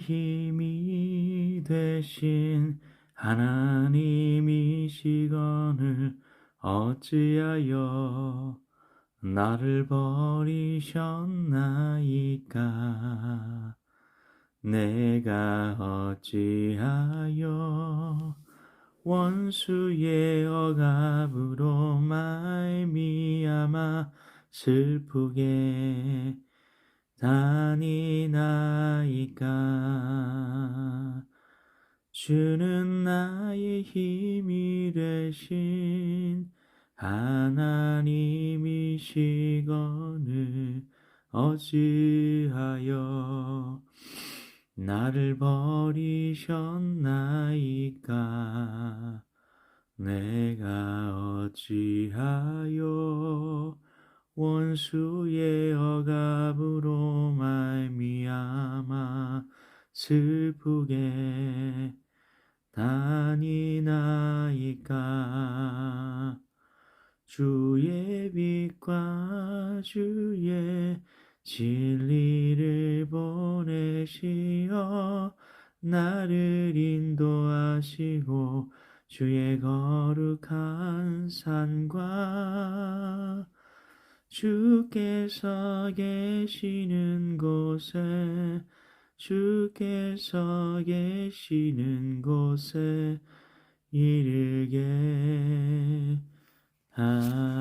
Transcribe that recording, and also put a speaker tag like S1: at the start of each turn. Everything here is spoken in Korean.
S1: 힘이 되신 하나님이시거늘 어찌하여 나를 버리셨나이까? 내가 어찌하여 원수의 억압으로 말미암아 슬프게 다니나이까 주는 나의 힘이 되신 하나님이시거늘 어찌하여 나를 버리셨나이까? 내가 어찌하여 원수의 억압으로 슬프게 다니나이까? 주의 빛과 주의 진리를 보내시어 나를 인도하시고 주의 거룩한 산과 주께서 계시는 곳에 주께서 계시는 곳에 이르게 하소서